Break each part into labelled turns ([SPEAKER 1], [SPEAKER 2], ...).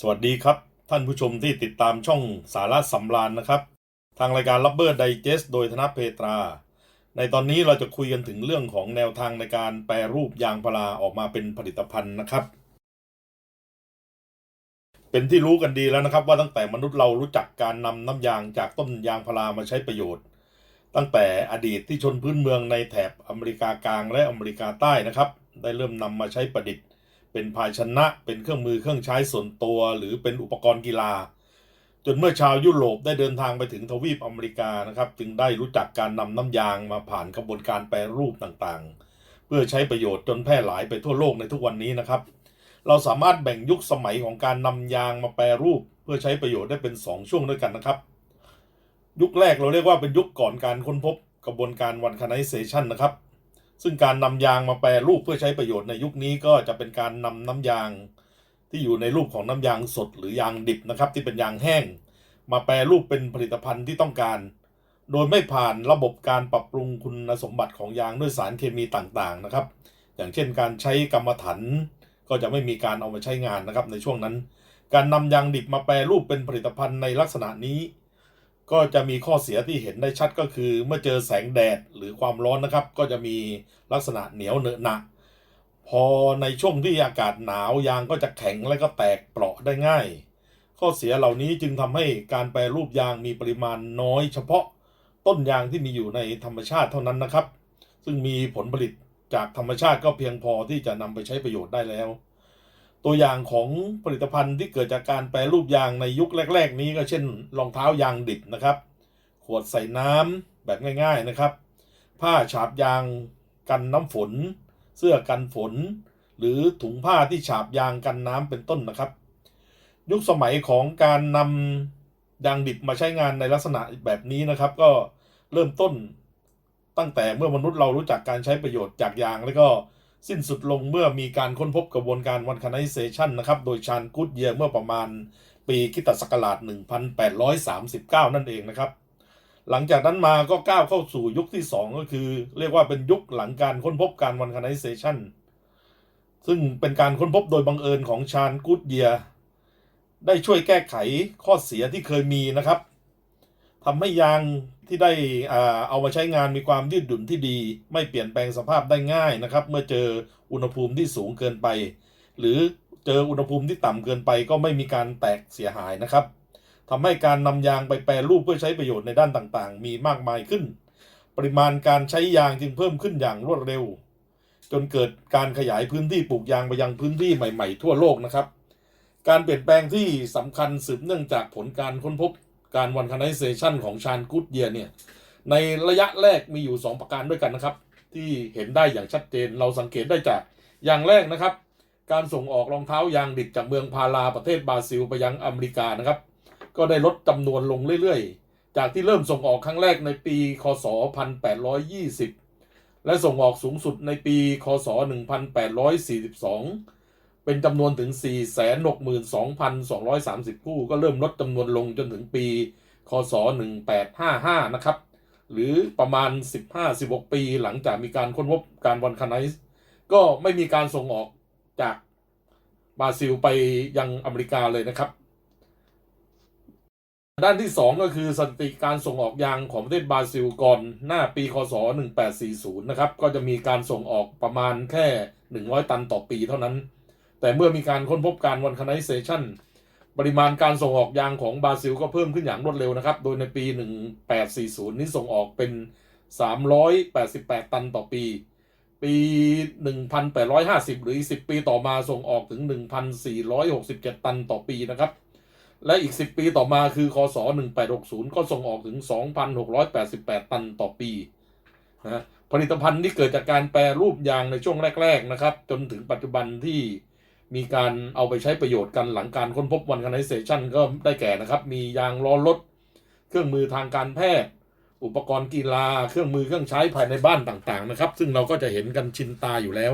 [SPEAKER 1] สวัสดีครับ ท่านผู้ชมที่ติดตามช่องสาระสำราญนะครับ ทางรายการ Rubber Digest โดยธนเพตรา ในตอนนี้เราจะคุยกันถึงเรื่องของแนวทางในการแปรรูปยางพาราออกมาเป็นผลิตภัณฑ์นะครับ เป็นที่รู้กันดีแล้วนะครับ ว่าตั้งแต่มนุษย์เรารู้จักการนำน้ำยางจากต้นยางพารามาใช้ประโยชน์ ตั้งแต่อดีตที่ชนพื้นเมืองในแถบอเมริกากลางและอเมริกาใต้นะครับ ได้เริ่มนำมาใช้ประดิษฐ์ เป็นภาชนะ เป็นเครื่องมือเครื่องใช้ส่วนตัว หรือเป็นอุปกรณ์กีฬา จนเมื่อชาวยุโรปได้เดินทางไปถึงทวีปอเมริกานะครับ จึงได้รู้จักการนำน้ำยางมาผ่านกระบวนการแปรรูปต่างๆ เพื่อใช้ประโยชน์จนแพร่หลายไปทั่วโลกในทุกวันนี้นะครับ เราสามารถแบ่งยุคสมัยของการนำยางมาแปรรูป เพื่อใช้ประโยชน์ได้เป็น 2 ช่วงด้วยกันนะครับ ยุคแรกเราเรียกว่าเป็นยุคก่อนการค้นพบกระบวนการวันคาไนเซชันนะครับ ซึ่งการนำยางมาแปรรูปเพื่อใช้ประโยชน์ในยุคนี้ก็จะเป็นการนำน้ำยางที่อยู่ในรูปของน้ำยางสดหรือยางดิบนะครับ ที่เป็นยางแห้ง มาแปรรูปเป็นผลิตภัณฑ์ที่ต้องการ โดยไม่ผ่านระบบการปรับปรุงคุณสมบัติของยางด้วยสารเคมีต่างๆนะครับ อย่างเช่นการใช้กรรมฐานก็จะไม่มีการเอามาใช้งานนะครับในช่วงนั้น การนำยางดิบมาแปรรูปเป็นผลิตภัณฑ์ในลักษณะนี้ ก็จะมีข้อเสียที่เห็นได้ชัดก็คือ เมื่อเจอแสงแดดหรือความร้อนนะครับ ก็จะมีลักษณะเหนียวเนอะหนะพอในช่วงที่อากาศหนาวยางก็จะแข็งและก็แตกเปราะได้ง่าย ข้อเสียเหล่านี้จึงทำให้การแปรรูปยางมีปริมาณน้อยเฉพาะต้นยางที่มีอยู่ในธรรมชาติเท่านั้นนะครับ ซึ่งมีผลผลิตจากธรรมชาติก็เพียงพอที่จะนำไปใช้ประโยชน์ได้แล้ว ตัวอย่างของผลิตภัณฑ์ที่เกิดจากการแปรรูปยางในยุคแรก ๆ นี้ก็เช่นรองเท้ายางดิบนะครับ ขวดใส่น้ำแบบง่าย ๆนะครับ ผ้าฉาบยางกันน้ำฝน เสื้อกันฝน หรือถุงผ้าที่ฉาบยางกันน้ำเป็นต้นนะครับ ยุคสมัยของการนำยางดิบมาใช้งานในลักษณะแบบนี้นะครับ ก็เริ่มต้นตั้งแต่เมื่อมนุษย์เรารู้จักการใช้ประโยชน์จากยางแล้วก็ สิ้นสุดลงเมื่อมีการค้นพบกระบวนการวันคาไนเซชันนะครับ โดยชานกูดเยียร์เมื่อประมาณปีคิตศักราช 1839 นั่นเองนะครับ หลังจากนั้นมาก็ก้าวเข้าสู่ยุคที่ 2 ก็คือ เรียกว่าเป็นยุคหลังการค้นพบการวันคาไนเซชันซึ่งเป็นการค้นพบโดยบังเอิญของชานกูดเยียร์ได้ช่วยแก้ไขข้อเสียที่เคยมีนะครับ ทำให้ยางที่ได้เอามาใช้งานมีความยืดหยุ่นที่ดี ไม่เปลี่ยนแปลงสภาพได้ง่ายนะครับ เมื่อเจออุณหภูมิที่สูงเกินไป หรือเจออุณหภูมิที่ต่ำเกินไป ก็ไม่มีการแตกเสียหายนะครับทำให้การนำยางไปแปรรูปเพื่อใช้ประโยชน์ในด้านต่างๆ มีมากมายขึ้น ปริมาณการใช้ยางจึงเพิ่มขึ้นอย่างรวดเร็ว จนเกิดการขยายพื้นที่ปลูกยางไปยังพื้นที่ใหม่ ๆ ทั่วโลกนะครับ การเปลี่ยนแปลงที่สำคัญสืบเนื่องจากผลการค้นพบ การวันคาไนเซชันของชานกูดเยียเนี่ย ในระยะแรกมีอยู่ 2 ประการด้วยกันนะครับ ที่เห็นได้อย่างชัดเจนเราสังเกตได้จากอย่างแรกนะครับ การส่งออกรองเท้ายางดิบจากเมืองพาราประเทศบราซิลไปยังอเมริกานะครับ ก็ได้ลดจำนวนลงเรื่อยๆ จากที่เริ่มส่งออกครั้งแรกในปี คศ 1820 และส่งออกสูงสุดในปี คศ 1842 เป็นจำนวนถึง 462,230 คู่ ก็เริ่มลดจำนวนลงจนถึงปี คศ 1855 นะครับ หรือประมาณ 15-16 ปีหลังจากมีการค้นพบการวันคาไนซ์ก็ไม่มีการส่งออกจากบราซิลไปยังอเมริกาเลยนะครับ ด้านที่ 2 ก็คือสถิติการส่งออกยางของประเทศบราซิลก่อนหน้าปี คศ 1840 นะครับ ก็จะมีการส่งออกประมาณแค่ 100 ตันต่อปีเท่านั้น แต่เมื่อมีการค้นพบการวันคาไนเซชันปริมาณการส่งออกยางของบราซิลก็เพิ่มขึ้นอย่างรวดเร็วนะครับ โดยในปี 1840 นี้ส่งออกเป็น 388 ตันต่อปี ปี 1850 หรือ 10 ปีต่อมาส่งออกถึง 1,467 ตันต่อปีนะครับ และอีก 10 ปีต่อมาคือคศ 1860 ก็ส่งออกถึง 2,688 ตันต่อปีนะฮะผลิตภัณฑ์ที่เกิดจากการแปรรูปยางในช่วงแรก ๆนะครับ จนถึงปัจจุบันที่ มีการเอาไปใช้ประโยชน์กันหลังการค้นพบวันคาไนเซชันก็ได้แก่นะครับ มียางล้อรถ เครื่องมือทางการแพทย์ อุปกรณ์กีฬา เครื่องมือเครื่องใช้ภายในบ้านต่างๆนะครับ ซึ่งเราก็จะเห็นกันชินตาอยู่แล้ว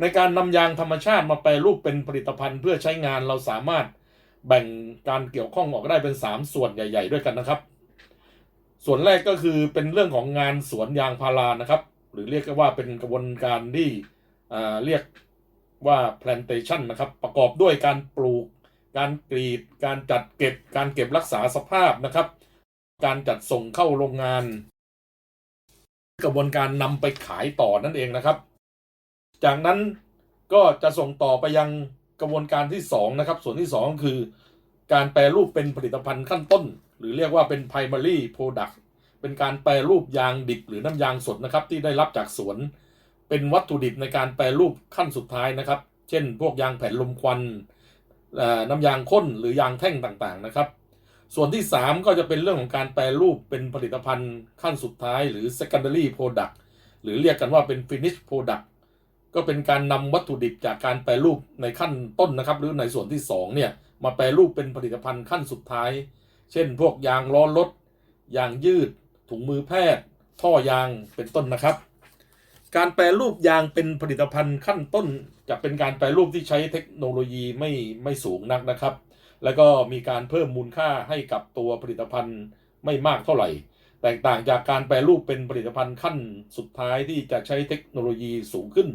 [SPEAKER 1] ในการนำยางธรรมชาติมาแปรรูปเป็นผลิตภัณฑ์เพื่อใช้งานเราสามารถแบ่งการเกี่ยวข้องออกได้เป็น 3 ส่วนใหญ่ ๆ ด้วยกันนะครับ ส่วนแรกก็คือเป็นเรื่องของงานสวนยางพารานะครับ หรือเรียกว่าเป็นกระบวนการที่เรียก ว่า plantation นะครับ ประกอบด้วยการปลูก การกรีด การจัดเก็บ การเก็บรักษาสภาพนะครับ การจัดส่งเข้าโรงงาน กระบวนการนำไปขายต่อนั่นเองนะครับ จากนั้นก็จะส่งต่อไปยังกระบวนการที่สองนะครับ ส่วนที่สองคือ การแปรรูปเป็นผลิตภัณฑ์ขั้นต้น หรือเรียกว่าเป็น primary product เป็นการแปรรูปยางดิบหรือน้ำยางสดนะครับ ที่ได้รับจากสวน เป็นวัตถุดิบในการแปรรูปขั้นสุดท้ายนะครับ เช่น พวกยางแผ่นลมควันน้ำยางข้นหรือยางแท่งต่างๆนะครับ ส่วนที่ 3 ก็จะเป็นเรื่องของการแปรรูปเป็นผลิตภัณฑ์ขั้นสุดท้าย หรือ secondary product หรือเรียกกันว่าเป็น finish product ก็เป็นการนำวัตถุดิบจากการแปรรูปในขั้นต้นนะครับ หรือในส่วนที่2เนี่ยมาแปรรูปเป็นผลิตภัณฑ์ขั้นสุดท้าย เช่น พวกยางล้อรถยางยืด ถุงมือแพทย์ ท่อยางเป็นต้นนะครับ การแปรรูปยางเป็นผลิตภัณฑ์ขั้นต้น จะเป็นการแปรรูปที่ใช้เทคโนโลยีไม่ไม่สูงนักนะครับ แล้วก็มีการเพิ่มมูลค่าให้กับตัวผลิตภัณฑ์ไม่มากเท่าไหร่ แตกต่างจากการแปรรูปเป็นผลิตภัณฑ์ขั้นสุดท้ายที่จะใช้เทคโนโลยีสูงขึ้น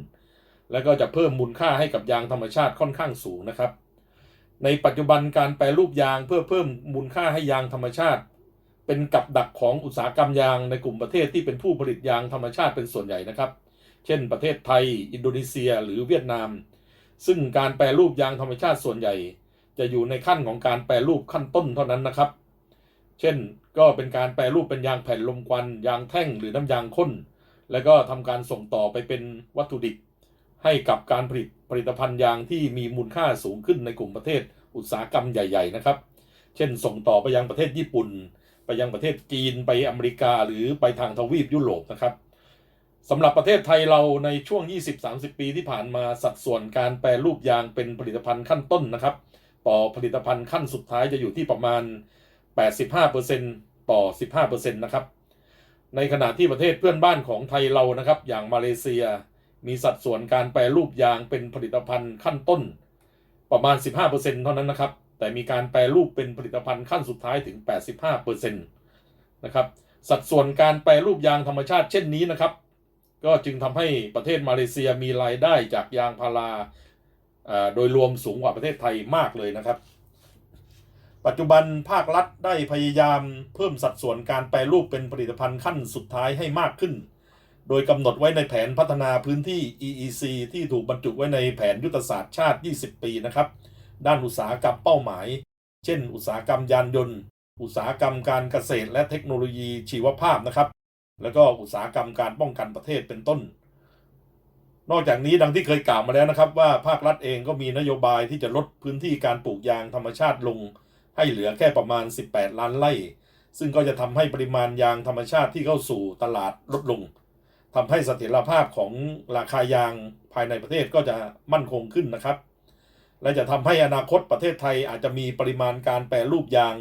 [SPEAKER 1] แล้วก็จะเพิ่มมูลค่าให้กับยางธรรมชาติค่อนข้างสูงนะครับ ในปัจจุบันการแปรรูปยางเพื่อเพิ่มมูลค่าให้ยางธรรมชาติ เป็นกับดักของอุตสาหกรรมยางในกลุ่มประเทศที่เป็นผู้ผลิตยางธรรมชาติเป็นส่วนใหญ่นะครับ เช่น ประเทศไทย อินโดนีเซีย หรือเวียดนาม ซึ่งการแปรรูปยางธรรมชาติส่วนใหญ่ จะอยู่ในขั้นของการแปรรูปขั้นต้นเท่านั้นนะครับ เช่นก็เป็นการแปรรูปเป็นยางแผ่นลมควัน ยางแท่งหรือน้ำยางข้น แล้วก็ทำการส่งต่อไปเป็นวัตถุดิบ ให้กับการผลิตผลิตภัณฑ์ยางที่มีมูลค่าสูงขึ้นในกลุ่มประเทศอุตสาหกรรมใหญ่ ๆ นะครับ เช่น ส่งต่อไปยังประเทศญี่ปุ่น ไปยังประเทศจีน ไปอเมริกา หรือไปทางทวีปยุโรปนะครับ สำหรับประเทศไทยเราในช่วง 20-30 ปีที่ผ่านมาสัดส่วนการแปรรูปยางเป็นผลิตภัณฑ์ขั้นต้นนะครับ ต่อผลิตภัณฑ์ขั้นสุดท้ายจะอยู่ที่ประมาณ 85%ต่อ 15%นะครับ ในขณะที่ประเทศเพื่อนบ้านของไทยเรานะครับ อย่างมาเลเซีย มีสัดส่วนการแปรรูปยางเป็นผลิตภัณฑ์ขั้นต้น ประมาณ 15%เท่านั้นนะครับ แต่มีการแปรรูปเป็นผลิตภัณฑ์ขั้นสุดท้ายถึง 85%นะครับสัดส่วนการแปรรูปยางธรรมชาติเช่นนี้นะครับ ก็จึงทำให้ประเทศมาเลเซียมีรายได้จากยางพาราโดยรวมสูงกว่าประเทศไทยมากเลยนะครับ ปัจจุบันภาครัฐได้พยายามเพิ่มสัดส่วนการแปรรูปเป็นผลิตภัณฑ์ขั้นสุดท้ายให้มากขึ้น โดยกำหนดไว้ในแผนพัฒนาพื้นที่ EEC ที่ถูกบรรจุไว้ในแผนยุทธศาสตร์ชาติ 20 ปีนะครับ ด้านอุตสาหกรรมเป้าหมาย เช่น อุตสาหกรรมยานยนต์ อุตสาหกรรมการเกษตรและเทคโนโลยีชีวภาพนะครับ แล้วก็อุตสาหกรรมการป้องกันประเทศเป็นต้น นอกจากนี้ดังที่เคยกล่าวมาแล้วนะครับ ว่าภาครัฐเองก็มีนโยบายที่จะลดพื้นที่การปลูกยางธรรมชาติลง ให้เหลือแค่ประมาณ 18 ล้านไร่ ซึ่งก็จะทำให้ปริมาณยางธรรมชาติที่เข้าสู่ตลาดลดลงทำให้เสถียรภาพของราคายางภายในประเทศก็จะมั่นคงขึ้นนะครับ และจะทำให้อนาคตประเทศไทยอาจจะมีปริมาณการแปรรูปยาง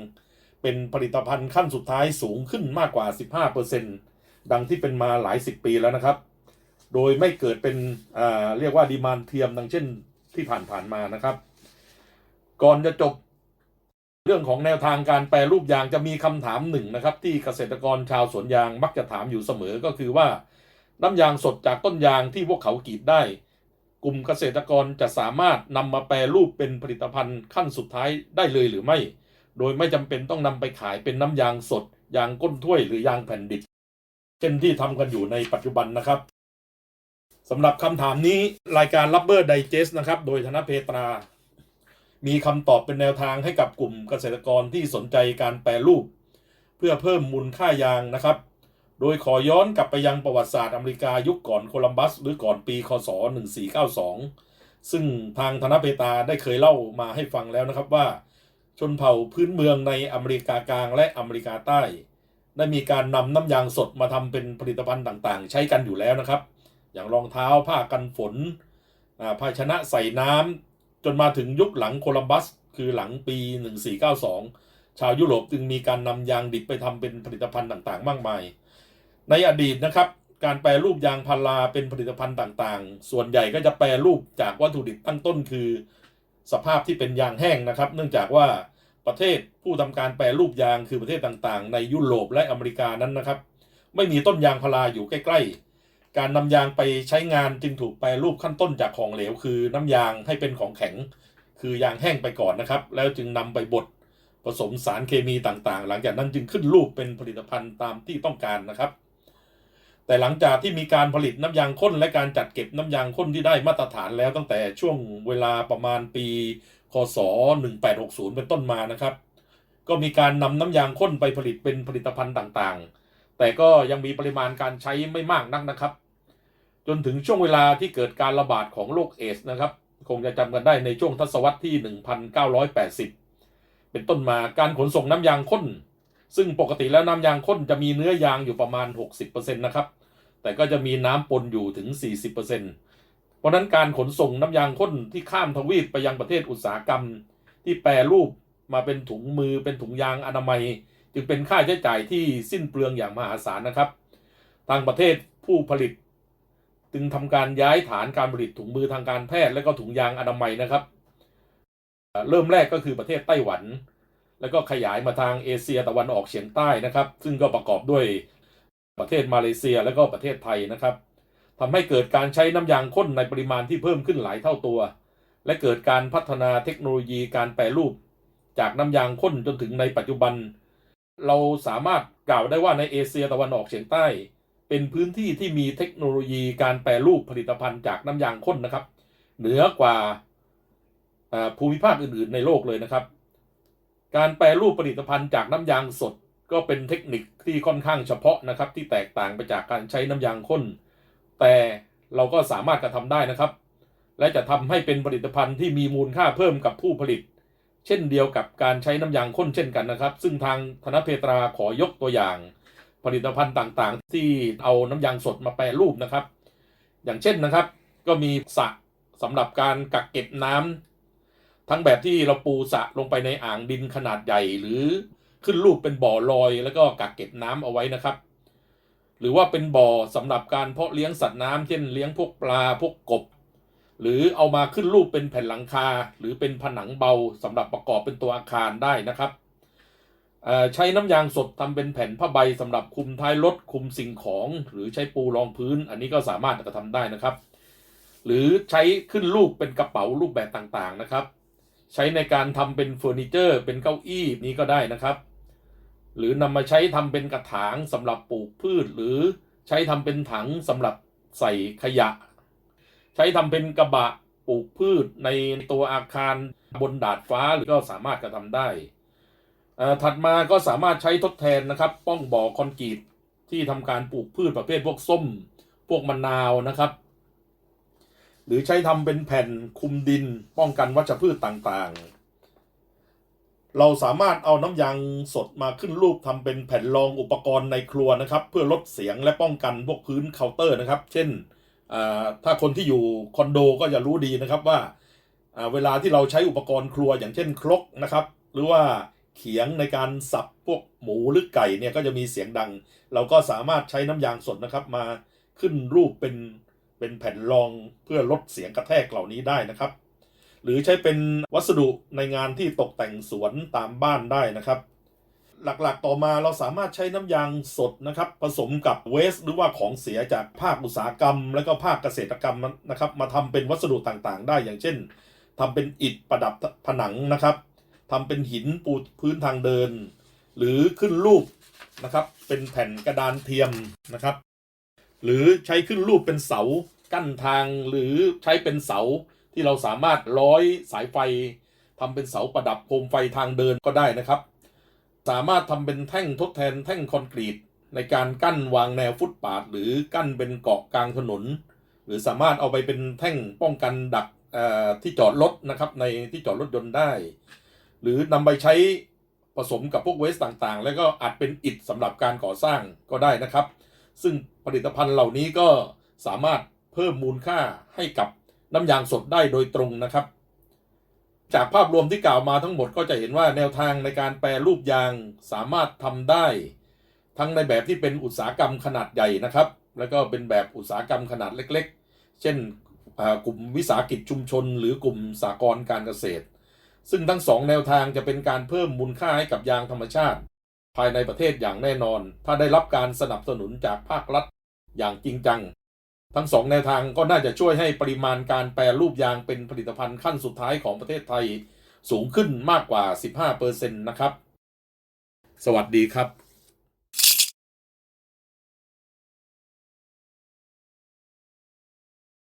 [SPEAKER 1] เป็นผลิตภัณฑ์ขั้นสุดท้ายสูงขึ้นมากกว่า 15% ดังที่เป็นมาหลายสิบปีแล้วนะครับ โดยไม่เกิดเป็นเรียกว่าดีมานเทียมดังเช่นที่ผ่านๆมานะครับ ก่อนจะจบเรื่องของแนวทางการแปรรูปยางจะมีคำถามหนึ่งนะครับ ที่เกษตรกรชาวสวนยางมักจะถามอยู่เสมอก็คือว่า น้ำยางสดจากต้นยางที่พวกเขากรีดได้ กลุ่มเกษตรกรจะสามารถนำมาแปรรูปเป็นผลิตภัณฑ์ขั้นสุดท้ายได้เลยหรือไม่ โดยไม่จำเป็นต้องนำไปขายเป็นน้ำยางสด ยางก้นถ้วยหรือยางแผ่นดิบ เช่นที่ทำกันอยู่ในปัจจุบันนะครับสำหรับคำถามนี้รายการ Rubber Digest นะครับ โดยธนเพตรา มีคำตอบเป็นแนวทางให้กับกลุ่มเกษตรกรที่สนใจการแปรรูป เพื่อเพิ่มมูลค่ายางนะครับ โดยขอย้อนกลับไปยังประวัติศาสตร์อเมริกายุคก่อนโคลัมบัส หรือก่อนปีคศ 1492 ซึ่งทางธนเพตาได้เคยเล่ามาให้ฟังแล้วนะครับว่า ชนเผ่าพื้นเมืองในอเมริกากลางและอเมริกาใต้ ได้มีการนำน้ำยางสดมาทำเป็นผลิตภัณฑ์ต่างๆ ใช้กันอยู่แล้วนะครับ อย่างรองเท้าผ้ากันฝนอ่าภาชนะใส่น้ำจนมาถึงยุคหลังโคลัมบัส คือหลังปี 1492 ชาวยุโรปจึงมีการนำยางดิบไปทำเป็นผลิตภัณฑ์ต่างๆ มากมาย ในอดีตนะครับ การแปรรูปยางพาราเป็นผลิตภัณฑ์ต่างๆ ส่วนใหญ่ก็จะแปรรูปจากวัตถุดิบตั้งต้นคือ สภาพที่เป็นยางแห้งนะครับ เนื่องจากว่า ประเทศผู้ทำการแปรรูปยางคือประเทศต่างๆ ในยุโรปและอเมริกานั้นนะครับ ไม่มีต้นยางพาราอยู่ใกล้ ๆ การนำยางไปใช้งานจึงถูกแปรรูปขั้นต้นจากของเหลว คือน้ำยางให้เป็นของแข็ง คือยางแห้งไปก่อนนะครับ แล้วจึงนำไปบดผสมสารเคมีต่างๆ หลังจากนั้นจึงขึ้นรูปเป็นผลิตภัณฑ์ตามที่ต้องการนะครับ แต่หลังจากที่มีการผลิตน้ำยางข้นและการจัดเก็บน้ำยางข้นที่ได้มาตรฐานแล้วตั้งแต่ช่วงเวลาประมาณปี คศ 1860 เป็นต้นมานะครับ ก็มีการนำน้ำยางข้นไปผลิตเป็นผลิตภัณฑ์ต่างๆ แต่ก็ยังมีปริมาณการใช้ไม่มากนักนะครับ จนถึงช่วงเวลาที่เกิดการระบาดของโรคเอสนะครับ คงจะจำกันได้ในช่วงทศวรรษที่ 1980 เป็นต้นมาการขนส่งน้ำยางข้น ซึ่งปกติแล้วน้ำยางข้นจะมีเนื้อยางอยู่ประมาณ 60%นะครับ แต่ก็จะมีน้ำปนอยู่ถึง 40% เพราะนั้นการขนส่งน้ำยางข้นที่ข้ามทวีปไปยังประเทศอุตสาหกรรม ที่แปรรูปมาเป็นถุงมือเป็นถุงยางอนามัย จึงเป็นค่าใช้จ่ายที่สิ้นเปลืองอย่างมหาศาลนะครับ ทางประเทศผู้ผลิต จึงทำการย้ายฐานการผลิตถุงมือทางการแพทย์และก็ถุงยางอนามัยนะครับ เริ่มแรกก็คือประเทศไต้หวัน แล้วก็ขยายมาทางเอเชียตะวันออกเฉียงใต้นะครับ ซึ่งก็ประกอบด้วยประเทศมาเลเซียและก็ประเทศไทยนะครับ ทำให้เกิดการใช้น้ำยางข้นในปริมาณที่เพิ่มขึ้นหลายเท่าตัว และเกิดการพัฒนาเทคโนโลยีการแปรรูป จากน้ำยางข้นจนถึงในปัจจุบัน เราสามารถกล่าวได้ว่าในเอเชียตะวันออกเฉียงใต้ เป็นพื้นที่ที่มีเทคโนโลยีการแปรรูปผลิตภัณฑ์จากน้ำยางข้นนะครับ เหนือกว่าภูมิภาคอื่นๆ ในโลกเลยนะครับ การแปรรูปผลิตภัณฑ์จากน้ำยางสด ก็เป็นเทคนิคที่ค่อนข้างเฉพาะนะครับที่แตกต่างไปจากการใช้น้ำยางข้น แต่เราก็สามารถกระทำได้นะครับ และจะทำให้เป็นผลิตภัณฑ์ที่มีมูลค่าเพิ่มกับผู้ผลิต เช่นเดียวกับการใช้น้ำยางข้นเช่นกันนะครับ ซึ่งทางธนเพตราขอยกตัวอย่าง ผลิตภัณฑ์ต่างๆ ที่เอาน้ำยางสดมาแปรรูปนะครับ อย่างเช่นนะครับ ก็มีสระสำหรับการกักเก็บน้ำทั้งแบบที่เราปูสระลงไปในอ่างดินขนาดใหญ่หรือขึ้นรูปเป็นบ่อลอย แล้วก็กักเก็บน้ำเอาไว้นะครับ หรือว่าเป็นบ่อสำหรับการเพาะเลี้ยงสัตว์น้ำเช่นเลี้ยงพวกปลาพวกกบ หรือเอามาขึ้นรูปเป็นแผ่นหลังคา หรือเป็นผนังเบาสำหรับประกอบเป็นตัวอาคารได้นะครับใช้น้ำยางสดทำเป็นแผ่นผ้าใบสำหรับคุมท้ายรถคุมสิ่งของ หรือใช้ปูรองพื้น อันนี้ก็สามารถกระทำได้นะครับ หรือใช้ขึ้นรูปเป็นกระเป๋ารูปแบบต่างๆนะครับ ใช้ในการทำเป็นเฟอร์นิเจอร์ เป็นเก้าอี้นี้ก็ได้นะครับ หรือนำมาใช้ทำเป็นกระถางสำหรับปลูกพืช หรือใช้ทำเป็นถังสำหรับใส่ขยะ ใช้ทำเป็นกระบะปลูกพืชในตัวอาคารบนดาดฟ้าหรือก็สามารถกระทำได้ถัดมาก็สามารถใช้ทดแทนนะครับ ป้องบ่อคอนกรีตที่ทำการปลูกพืชประเภทพวกส้ม พวกมะนาวนะครับ หรือใช้ทำเป็นแผ่นคุมดิน ป้องกันวัชพืชต่างๆ เราสามารถเอาน้ำยางสดมาขึ้นรูปทำเป็นแผ่นรองอุปกรณ์ในครัวนะครับ เพื่อลดเสียงและป้องกันพวกพื้นเคาน์เตอร์นะครับ เช่นถ้าคนที่อยู่คอนโดก็จะรู้ดีนะครับว่าเวลาที่เราใช้อุปกรณ์ครัวอย่างเช่นครกนะครับ หรือว่าเขียงในการสับพวกหมูหรือไก่เนี่ยก็จะมีเสียงดัง เราก็สามารถใช้น้ำยางสดนะครับมาขึ้นรูปเป็นเป็นแผ่นรองเพื่อลดเสียงกระแทกเหล่านี้ได้นะครับ หรือใช้เป็นวัสดุในงานที่ตกแต่งสวนตามบ้านได้นะครับ หลักๆต่อมาเราสามารถใช้น้ำยางสดนะครับ ผสมกับเวสหรือว่าของเสียจากภาคอุตสาหกรรม และก็ภาคเกษตรกรรมนะครับ มาทำเป็นวัสดุต่างๆ ได้อย่างเช่นทำเป็นอิฐประดับผนังนะครับทำเป็นหินปูพื้นทางเดิน หรือขึ้นรูปนะครับ เป็นแผ่นกระดานเทียมนะครับ หรือใช้ขึ้นรูปเป็นเสากั้นทางหรือใช้เป็นเสา ที่เราสามารถร้อยสายไฟทำเป็นเสาประดับโคมไฟทางเดินก็ได้นะครับ สามารถทำเป็นแท่งทดแทนแท่งคอนกรีต ในการกั้นวางแนวฟุตปาด หรือกั้นเป็นเกาะกลางถนน หรือสามารถเอาไปเป็นแท่งป้องกันดักที่จอดรถนะครับในที่จอดรถยนต์ได้ หรือนำไปใช้ผสมกับพวกเวสต่างๆ แล้วก็อัดเป็นอิฐสำหรับการก่อสร้างก็ได้นะครับ ซึ่งผลิตภัณฑ์เหล่านี้ก็สามารถเพิ่มมูลค่าให้กับ น้ำยางสดได้โดยตรงนะครับ จากภาพรวมที่กล่าวมาทั้งหมดก็จะเห็นว่าแนวทางในการแปรรูปยางสามารถทำได้ ทั้งในแบบที่เป็นอุตสาหกรรมขนาดใหญ่นะครับ แล้วก็เป็นแบบอุตสาหกรรมขนาดเล็ก ๆ เช่นกลุ่มวิสาหกิจชุมชน หรือกลุ่มสากลการเกษตร ซึ่งทั้งสองแนวทางจะเป็นการเพิ่มมูลค่าให้กับยางธรรมชาติ ภายในประเทศอย่างแน่นอน ถ้าได้รับการสนับสนุนจากภาครัฐอย่างจริงจัง ทั้งสองแนวทางก็น่าจะช่วยให้ปริมาณการแปรรูปยางเป็นผลิตภัณฑ์ขั้นสุดท้ายของประเทศไทยสูงขึ้นมากกว่า 15%นะครับ สวัสดีครับ